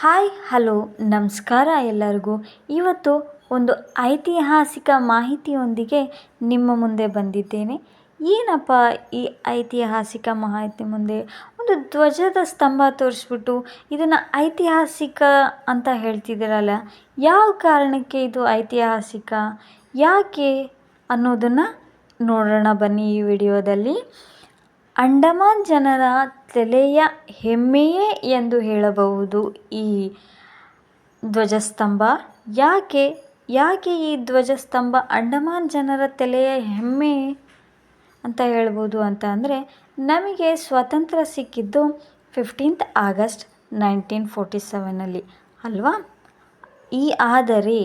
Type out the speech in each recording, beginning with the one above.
Hi, hello, ನಮಸ್ಕಾರ ಎಲ್ಲರಿಗೂ. ಇವತ್ತು ಒಂದು ಐತಿಹಾಸಿಕ ಮಾಹಿತಿಯೊಂದಿಗೆ ನಿಮ್ಮ ಮುಂದೆ ಬಂದಿದ್ದೇನೆ. ಏನಪ್ಪ ಈ ಐತಿಹಾಸಿಕ ಮಾಹಿತಿ ಮುಂದೆ? ಒಂದು ಧ್ವಜದ ಸ್ತಂಭ ತೋರಿಸ್ಬಿಟ್ಟು ಇದನ್ನು ಐತಿಹಾಸಿಕ ಅಂತ ಹೇಳ್ತಿದ್ದೀರಲ್ಲ, ಯಾವ ಕಾರಣಕ್ಕೆ ಇದು ಐತಿಹಾಸಿಕ? ಯಾಕೆ ಅನ್ನೋದನ್ನು ನೋಡೋಣ ಬನ್ನಿ ಈ ವಿಡಿಯೋದಲ್ಲಿ. ಅಂಡಮಾನ್ ಜನರ ತಲೆಯ ಹೆಮ್ಮೆಯೇ ಎಂದು ಹೇಳಬಹುದು ಈ ಧ್ವಜಸ್ತಂಭ. ಯಾಕೆ? ಯಾಕೆ ಈ ಧ್ವಜಸ್ತಂಭ ಅಂಡಮಾನ್ ಜನರ ತಲೆಯ ಹೆಮ್ಮೆ ಅಂತ ಹೇಳ್ಬೋದು ಅಂತ ಅಂದರೆ, ನಮಗೆ ಸ್ವಾತಂತ್ರ್ಯ ಸಿಕ್ಕಿದ್ದು ಫಿಫ್ಟೀನ್ತ್ ಆಗಸ್ಟ್ ನೈನ್ಟೀನ್ ಫೋರ್ಟಿ ಸೆವೆನಲ್ಲಿ ಅಲ್ವಾ? ಈ ಆದರೆ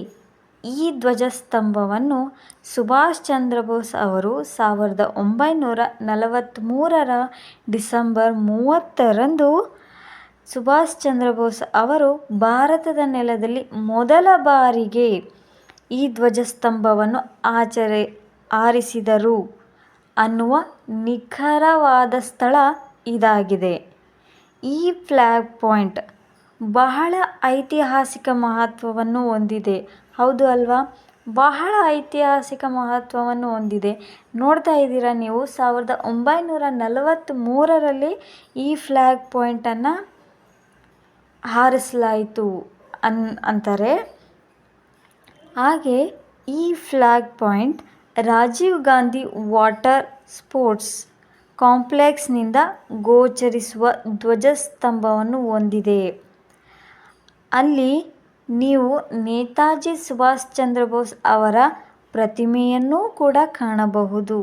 ಈ ಧ್ವಜಸ್ತಂಭವನ್ನು ಸುಭಾಷ್ ಚಂದ್ರ ಬೋಸ್ ಅವರು ಸಾವಿರದ ಒಂಬೈನೂರ ನಲವತ್ತ್ಮೂರರ ಡಿಸೆಂಬರ್ ಮೂವತ್ತರಂದು ಸುಭಾಷ್ ಚಂದ್ರ ಬೋಸ್ ಅವರು ಭಾರತದ ನೆಲದಲ್ಲಿ ಮೊದಲ ಬಾರಿಗೆ ಈ ಧ್ವಜಸ್ತಂಭವನ್ನು ಆಚರೆ ಆರಿಸಿದರು ಅನ್ನುವ ನಿಖರವಾದ ಸ್ಥಳ ಇದಾಗಿದೆ. ಈ ಫ್ಲ್ಯಾಗ್ ಪಾಯಿಂಟ್ ಬಹಳ ಐತಿಹಾಸಿಕ ಮಹತ್ವವನ್ನು ಹೊಂದಿದೆ. ಹೌದು ಅಲ್ವಾ? ಬಹಳ ಐತಿಹಾಸಿಕ ಮಹತ್ವವನ್ನು ಹೊಂದಿದೆ. ನೋಡ್ತಾ ಇದ್ದೀರಾ ನೀವು? ಸಾವಿರದ ಒಂಬೈನೂರ ನಲವತ್ತ್ಮೂರರಲ್ಲಿ ಈ ಫ್ಲ್ಯಾಗ್ ಪಾಯಿಂಟನ್ನು ಹಾರಿಸಲಾಯಿತು ಅನ್, ಅಂತಾರೆ. ಹಾಗೆ ಈ flag point Rajiv Gandhi water sports ಕಾಂಪ್ಲೆಕ್ಸ್ನಿಂದ ಗೋಚರಿಸುವ ಧ್ವಜಸ್ತಂಭವನ್ನು ಹೊಂದಿದೆ. ಅಲ್ಲಿ ನೀವು ನೇತಾಜಿ ಸುಭಾಷ್ ಚಂದ್ರ ಬೋಸ್ ಅವರ ಪ್ರತಿಮೆಯನ್ನೂ ಕೂಡ ಕಾಣಬಹುದು.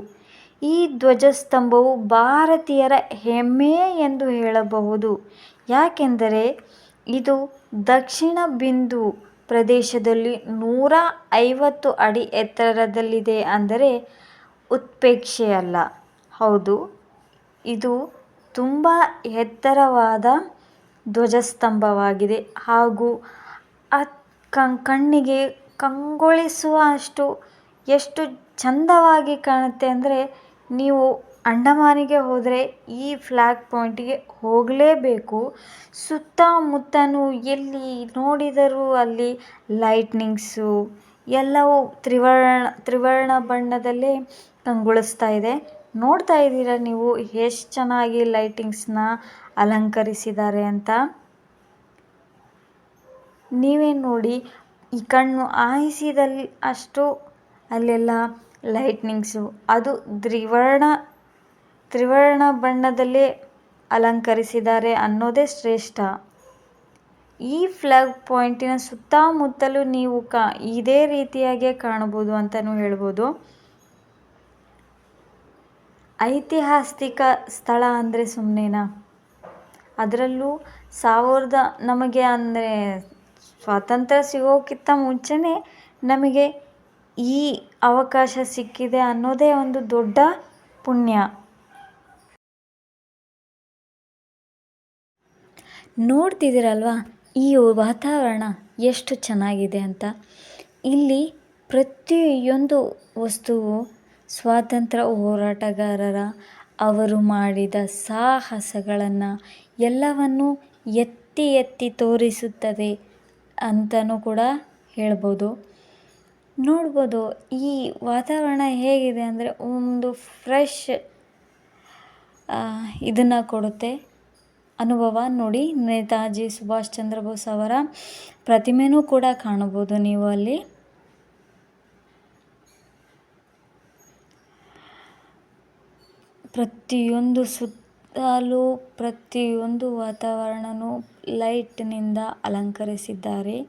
ಈ ಧ್ವಜಸ್ತಂಭವು ಭಾರತೀಯರ ಹೆಮ್ಮೆ ಎಂದು ಹೇಳಬಹುದು. ಯಾಕೆಂದರೆ ಇದು ದಕ್ಷಿಣ ಬಿಂದು ಪ್ರದೇಶದಲ್ಲಿ ನೂರ ಐವತ್ತು ಅಡಿ ಎತ್ತರದಲ್ಲಿದೆ ಅಂದರೆ ಉತ್ಪೇಕ್ಷೆಯಲ್ಲ ಹೌದು, ಇದು ತುಂಬ ಎತ್ತರವಾದ ಧ್ವಜಸ್ತಂಭವಾಗಿದೆ ಹಾಗೂ ಕಣ್ಣಿಗೆ ಕಂಗೊಳಿಸುವ ಅಷ್ಟು, ಎಷ್ಟು ಚಂದವಾಗಿ ಕಾಣುತ್ತೆ ಅಂದರೆ ನೀವು ಅಂಡಮಾನಿಗೆ ಹೋದರೆ ಈ ಫ್ಲ್ಯಾಗ್ ಪಾಯಿಂಟಿಗೆ ಹೋಗಲೇಬೇಕು. ಸುತ್ತಮುತ್ತಲೂ ಎಲ್ಲಿ ನೋಡಿದರೂ ಅಲ್ಲಿ ಲೈಟ್ನಿಂಗ್ಸು ಎಲ್ಲವೂ ತ್ರಿವರ್ಣ ತ್ರಿವರ್ಣ ಬಣ್ಣದಲ್ಲೇ ಕಂಗೊಳಿಸ್ತಾ ಇದೆ. ನೋಡ್ತಾ ಇದ್ದೀರಾ ನೀವು ಎಷ್ಟು ಚೆನ್ನಾಗಿ ಲೈಟಿಂಗ್ಸ್ನ ಅಲಂಕರಿಸಿದ್ದಾರೆ ಅಂತ? ನೀವೇ ನೋಡಿ ಈ ಕಣ್ಣು ಆಯಿಸಿದಲ್ಲಿ ಅಷ್ಟು ಅಲ್ಲೆಲ್ಲ ಲೈಟ್ನಿಂಗ್ಸು ಅದು ತ್ರಿವರ್ಣ ತ್ರಿವರ್ಣ ಬಣ್ಣದಲ್ಲೇ ಅಲಂಕರಿಸಿದ್ದಾರೆ ಅನ್ನೋದೇ ಶ್ರೇಷ್ಠ. ಈ ಫ್ಲಗ್ ಪಾಯಿಂಟಿನ ಸುತ್ತಮುತ್ತಲೂ ನೀವು ಕಾ, ಇದೇ ರೀತಿಯಾಗಿ ಕಾಣಬಹುದು ಅಂತಲೂ ಹೇಳ್ಬೋದು. ಐತಿಹಾಸಿಕ ಸ್ಥಳ ಅಂದರೆ ಸುಮ್ಮನೆನಾ ಅದರಲ್ಲೂ ಸಾವಿರದ, ನಮಗೆ ಅಂದರೆ ಸ್ವಾತಂತ್ರ್ಯ ಸಿಗೋಕ್ಕಿಂತ ಮುಂಚೆನೇ ನಮಗೆ ಈ ಅವಕಾಶ ಸಿಕ್ಕಿದೆ ಅನ್ನೋದೇ ಒಂದು ದೊಡ್ಡ ಪುಣ್ಯ. ನೋಡ್ತಿದ್ದೀರಲ್ವಾ, ಈ ವಾತಾವರಣ ಎಷ್ಟು ಚೆನ್ನಾಗಿದೆ ಅಂತ. ಇಲ್ಲಿ ಪ್ರತಿಯೊಂದು ವಸ್ತುವು ಸ್ವಾತಂತ್ರ್ಯ ಹೋರಾಟಗಾರರ ಅವರು ಮಾಡಿದ ಸಾಹಸಗಳನ್ನು ಎಲ್ಲವನ್ನು ಎತ್ತಿ ಎತ್ತಿ ತೋರಿಸುತ್ತದೆ. ಅಂತಲೂ ಕೂಡ ಹೇಳ್ಬೋದು. ನೋಡ್ಬೋದು, ಈ ವಾತಾವರಣ ಹೇಗಿದೆ ಅಂದರೆ ಒಂದು ಫ್ರೆಶ್ ಇದನ್ನು ಕೊಡುತ್ತೆ. ಅನುಭವ ನೋಡಿ, ನೇತಾಜಿ ಸುಭಾಷ್ ಚಂದ್ರ ಬೋಸ್ ಅವರ ಪ್ರತಿಮೆನೂ ಕೂಡ ಕಾಣಬಹುದು ನೀವು ಅಲ್ಲಿ. ಪ್ರತಿಯೊಂದು ಸುತ್ತಲೂ ಪ್ರತಿಯೊಂದು ವಾತಾವರಣನು ಲೈಟ್ನಿಂದ ಅಲಂಕರಿಸಿದ್ದಾರೆ.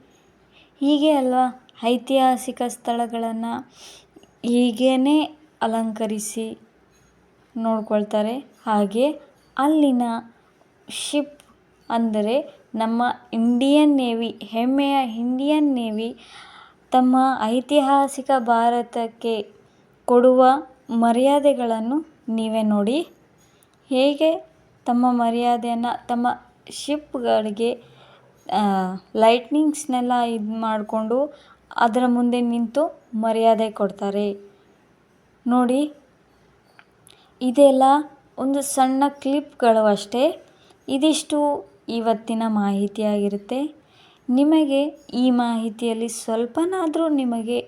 ಹೀಗೆ ಅಲ್ವಾ? ಐತಿಹಾಸಿಕ ಸ್ಥಳಗಳನ್ನು ಹೀಗೇ ಅಲಂಕರಿಸಿ ನೋಡ್ಕೊಳ್ತಾರೆ. ಹಾಗೆ ಅಲ್ಲಿನ ಶಿಪ್ ಅಂದರೆ ನಮ್ಮ ಇಂಡಿಯನ್ ನೇವಿ, ಹೆಮ್ಮೆಯ ಇಂಡಿಯನ್ ನೇವಿ, ತಮ್ಮ ಐತಿಹಾಸಿಕ ಭಾರತಕ್ಕೆ ಕೊಡುವ ಮರ್ಯಾದೆಗಳನ್ನು ನೀವೇ ನೋಡಿ. ಹೇಗೆ? ತಮ್ಮ ಮರ್ಯಾದೆಯನ್ನು, ತಮ್ಮ ಶಿಪ್ಗಳಿಗೆ ಲೈಟ್ನಿಂಗ್ಸ್ನೆಲ್ಲ ಇದು ಮಾಡಿಕೊಂಡು ಅದರ ಮುಂದೆ ನಿಂತು ಮರ್ಯಾದೆ ಕೊಡ್ತಾರೆ. ನೋಡಿ, ಇದೆಲ್ಲ ಒಂದು ಸಣ್ಣ ಕ್ಲಿಪ್ಗಳು ಅಷ್ಟೇ. ಇದಿಷ್ಟು ಇವತ್ತಿನ ಮಾಹಿತಿಯಾಗಿರುತ್ತೆ ನಿಮಗೆ ಈ ಮಾಹಿತಿಯಲ್ಲಿ ಸ್ವಲ್ಪನಾದರೂ ನಿಮಗೆ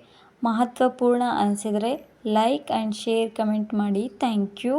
ಮಹತ್ವಪೂರ್ಣ ಅನಿಸಿದರೆ ಲೈಕ್ ಆ್ಯಂಡ್ ಶೇರ್ ಕಮೆಂಟ್ ಮಾಡಿ. Thank you.